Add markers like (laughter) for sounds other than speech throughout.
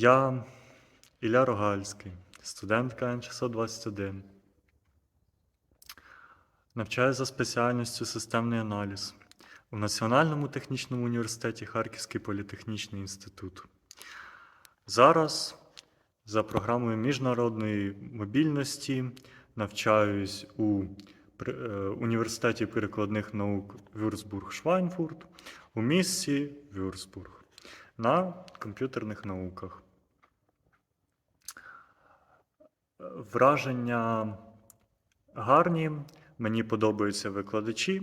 Я Ілля Рогальський, студент КН621. Навчаюся за спеціальністю системний аналіз у Національному технічному університеті Харківський політехнічний інститут. Зараз за програмою міжнародної мобільності навчаюсь у е, університеті перекладних наук Вюрцбург-Швайнфурт у місті Вюрцбург на комп'ютерних науках. Е, Враження гарні, мені подобаються викладачі,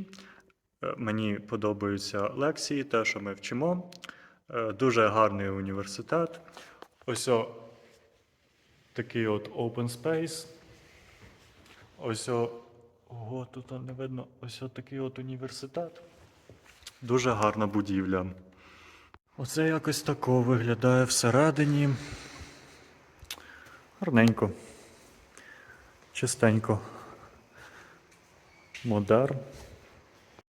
е, мені подобаються лекції, те, що ми вчимо. Е, Дуже гарний університет. Ось о, такий от open space. Ось о, ого, тут не видно. Ось о такий от університет. Дуже гарна будівля. Оце якось тако виглядає всередині. Гарненько. Чистенько. Модерн.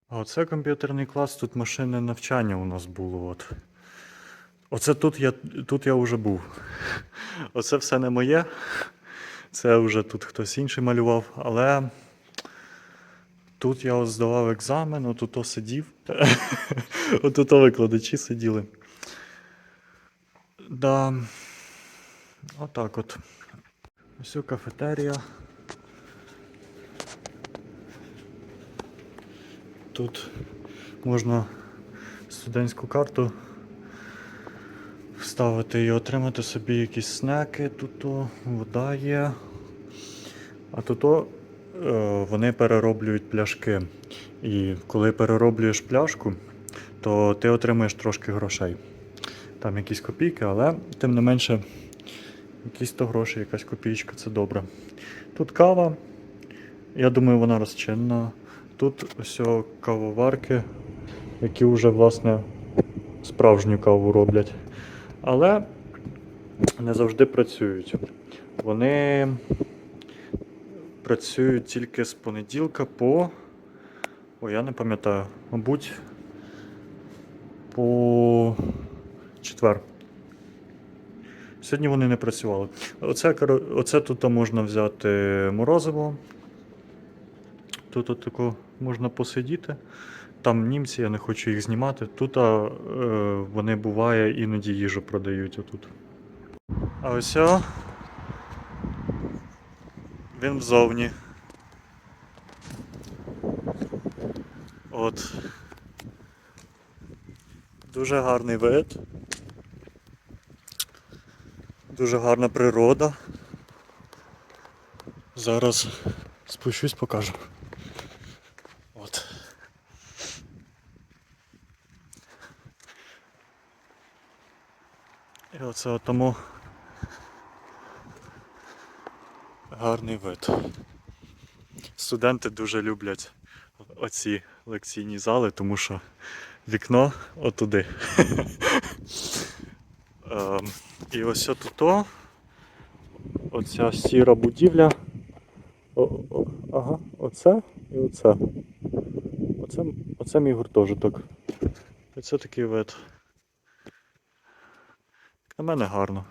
А оце комп'ютерний клас, тут машинне навчання у нас було. От. Оце тут я, тут я вже був. Оце все не моє. Це вже тут хтось інший малював, але тут я здавав екзамен, отут сидів. (laughs) Отут викладачі сиділи. Да. Отак от. Ось кафетерія. Тут можна студентську карту вставити і отримати собі якісь снеки. Тут вода є. А тут е, вони перероблюють пляшки. І коли перероблюєш пляшку, то ти отримуєш трошки грошей. Там якісь копійки, але тим не менше, якісь то гроші, якась копійка, це добре. Тут кава. Я думаю, вона розчинна. Тут ось кавоварки, які вже, власне, справжню каву роблять. Але не завжди працюють. Вони працюють тільки з понеділка по. Ой, я не пам'ятаю. Мабуть, по четвер. Сьогодні вони не працювали. Оце, оце тут можна взяти морозиво. Тут от тако можна посидіти. Там німці, я не хочу їх знімати. Тут а, е, вони буває іноді їжу продають отут. А ось о, він взовні. От. Дуже гарний вид. Дуже гарна природа. Зараз спущусь, покажу. От. І оце тому гарний вид. Студенти дуже люблять оці лекційні зали, тому що вікно отуди. (laughs) Ем, І ось тут оця сіра будівля. Ага, оце і оце. Оце, оце мій гуртожиток. Оце такий вид. На мене гарно.